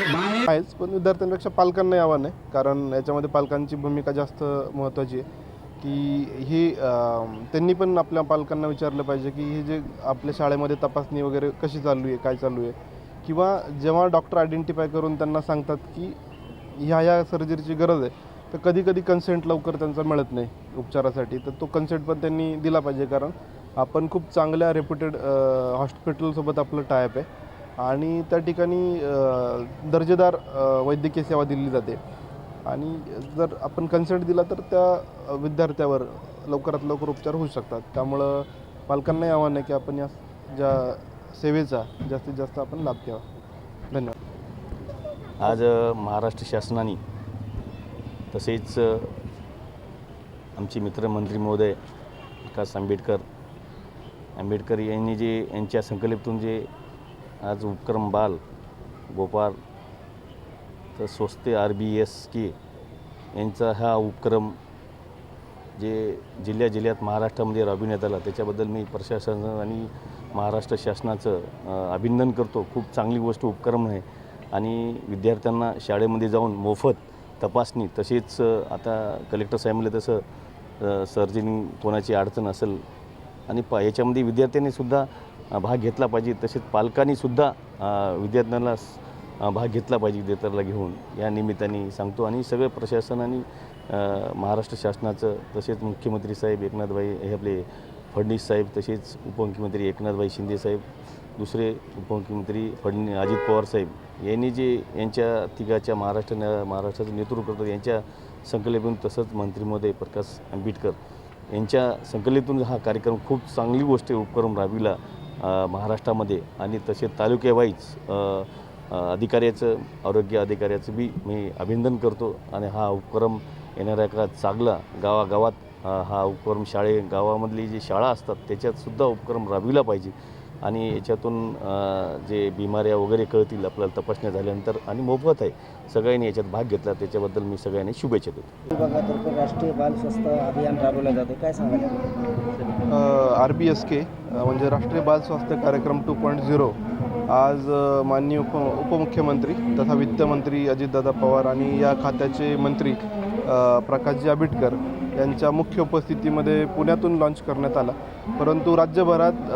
आहेच पण विद्यार्थ्यांपेक्षा पालकांना आव्हान आहे कारण याच्यामध्ये पालकांची भूमिका जास्त महत्त्वाची आहे. की ही त्यांनी पण आपल्या पालकांना विचारलं पाहिजे की हे जे आपल्या शाळेमध्ये तपासणी वगैरे कशी चालू आहे काय चालू आहे? किंवा जेव्हा डॉक्टर आयडेंटिफाय करून त्यांना सांगतात की ह्या ह्या सर्जरीची गरज आहे तर कधी कधी कन्सेंट लवकर त्यांचा मिळत नाही उपचारासाठी. तर तो कन्सेंट पण त्यांनी दिला पाहिजे कारण आपण खूप चांगल्या रेप्युटेड हॉस्पिटलसोबत आपलं टायप आहे. आणि त्या ठिकाणी दर्जेदार वैद्यकीय सेवा दिली जाते. आणि जर आपण कन्सेंट दिला तर त्या विद्यार्थ्यावर लवकरात लवकर उपचार होऊ शकतात. त्यामुळं पालकांनाही आव्हान आहे की आपण या ज्या सेवेचा जास्तीत जास्त आपण लाभ घ्यावा. धन्यवाद. आज महाराष्ट्र शासनाने तसेच आमचे मित्रमंत्री महोदय विकास आंबेडकर आंबेडकर यांनी जे यांच्या संकल्पतून जे आज उपक्रम बाल गोपाळ तर स्वस्ते आर बी एस के यांचा हा उपक्रम जे जिल्ह्या जिल्ह्यात महाराष्ट्रामध्ये राबविण्यात आला त्याच्याबद्दल मी प्रशासन आणि महाराष्ट्र शासनाचं अभिनंदन करतो. खूप चांगली गोष्ट उपक्रम आहे. आणि विद्यार्थ्यांना शाळेमध्ये जाऊन मोफत तपासणी तसेच आता कलेक्टर साहेब म्हणले तसं अ, कोणाची अडचण असेल आणि प याच्यामध्ये विद्यार्थ्यांनीसुद्धा भाग घेतला पाहिजे. तसेच पालकांनीसुद्धा विद्यार्थ्यांना भाग घेतला पाहिजे विद्यार्थ्याला घेऊन. या निमित्ताने सांगतो. आणि सगळं प्रशासन आणि महाराष्ट्र शासनाचं तसेच मुख्यमंत्री साहेब एकनाथभाई हे आपले फडणवीस साहेब तसेच उपमुख्यमंत्री एकनाथभाई शिंदे साहेब दुसरे उपमुख्यमंत्री फडणवीस अजित पवार साहेब यांनी जे यांच्या तिघाच्या महाराष्ट्र महाराष्ट्राचं नेतृत्व करतात यांच्या संकल्पून तसंच मंत्री महोदय प्रकाश आंबेडकर यांच्या संकलेतून हा कार्यक्रम खूप चांगली गोष्ट आहे, उपक्रम राबविला महाराष्ट्रामध्ये. आणि तसे तालुक्यावाईज अधिकाऱ्याचं आरोग्य अधिकाऱ्याचं बी मी अभिनंदन करतो. आणि हा उपक्रम येणाऱ्या काळात चांगला गावागावात हा उपक्रम शाळे गावामधली जी शाळा असतात त्याच्यातसुद्धा उपक्रम राबविला पाहिजे. आणि याच्यातून जे बिमाऱ्या वगैरे कळतील आपल्याला तपासण्या झाल्यानंतर आणि मोफत आहे सगळ्यांनी याच्यात भाग घेतला त्याच्याबद्दल मी सगळ्यांनी शुभेच्छा देतो. विभागातर्फे राष्ट्रीय बाल स्वास्थ्य अभियान राबवलं जाते. काय सांगाल? आर बी एस के म्हणजे राष्ट्रीय बाल स्वास्थ्य कार्यक्रम टू पॉईंट झिरो आज माननीय उप उपमुख्यमंत्री तथा वित्तमंत्री अजितदादा पवार आणि या खात्याचे मंत्री प्रकाशजी आंबेडकर यांच्या मुख्य उपस्थितीमध्ये पुण्यातून लॉन्च करण्यात आला. परंतु राज्यभरात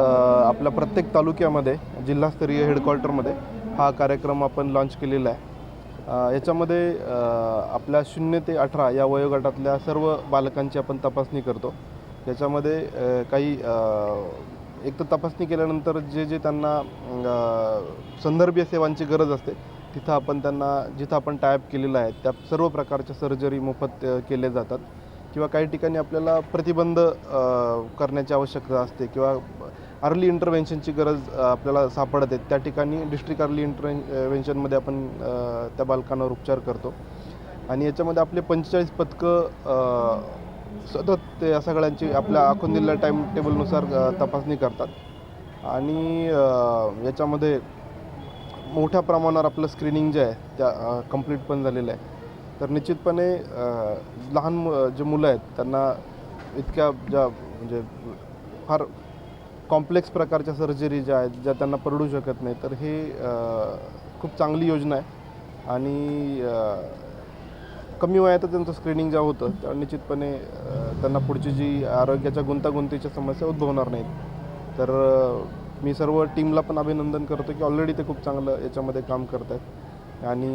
आपल्या प्रत्येक तालुक्यामध्ये जिल्हास्तरीय हेडक्वार्टरमध्ये हा कार्यक्रम आपण लॉन्च केलेला आहे. याच्यामध्ये आपल्या शून्य ते अठरा या वयोगटातल्या सर्व बालकांची आपण तपासणी करतो. त्याच्यामध्ये काही एक तर तपासणी केल्यानंतर जे जे त्यांना संदर्भीय सेवांची गरज असते तिथं आपण त्यांना जिथं आपण टायप केलेलं आहे त्या सर्व प्रकारच्या सर्जरी मोफत केले जातात. किंवा काही ठिकाणी आपल्याला प्रतिबंध करण्याची आवश्यकता असते किंवा अर्ली इंटरव्हेन्शनची गरज आपल्याला सापडते त्या ठिकाणी डिस्ट्रिक्ट अर्ली इंटरव्हेन्शनमध्ये आपण त्या बालकांवर उपचार करतो. आणि याच्यामध्ये आपले पंचेचाळीस पथकं सतत या सगळ्यांची आपल्या आखून दिलेल्या टाईम टेबलनुसार तपासणी करतात. आणि याच्यामध्ये मोठ्या प्रमाणावर आपलं स्क्रीनिंग जे आहे त्या कंप्लीट पण झालेलं आहे. तर निश्चितपणे लहान मु- जे मुलं आहेत त्यांना इतक्या ज्या म्हणजे फार कॉम्प्लेक्स प्रकारच्या सर्जरी ज्या आहेत ज्या त्यांना परडू शकत नाही तर हे खूप चांगली योजना आहे. आणि कमी वयातच त्यांचं स्क्रीनिंग ज्या होतं त्या निश्चितपणे त्यांना पुढची जी आरोग्याच्या गुंतागुंतीच्या समस्या उद्भवणार नाहीत. तर मी सर्व टीमला पण अभिनंदन करतो की ऑलरेडी ते खूप चांगलं याच्यामध्ये काम करत आहेत आणि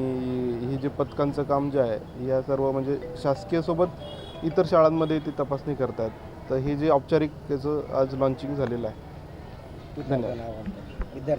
हे जे पथकांचं काम जे आहे या सर्व म्हणजे शासकीयसोबत इतर शाळांमध्ये ती तपासणी करत आहेत तर हे जे औपचारिक त्याचं आज लॉन्चिंग झालेलं आहे. धन्यवाद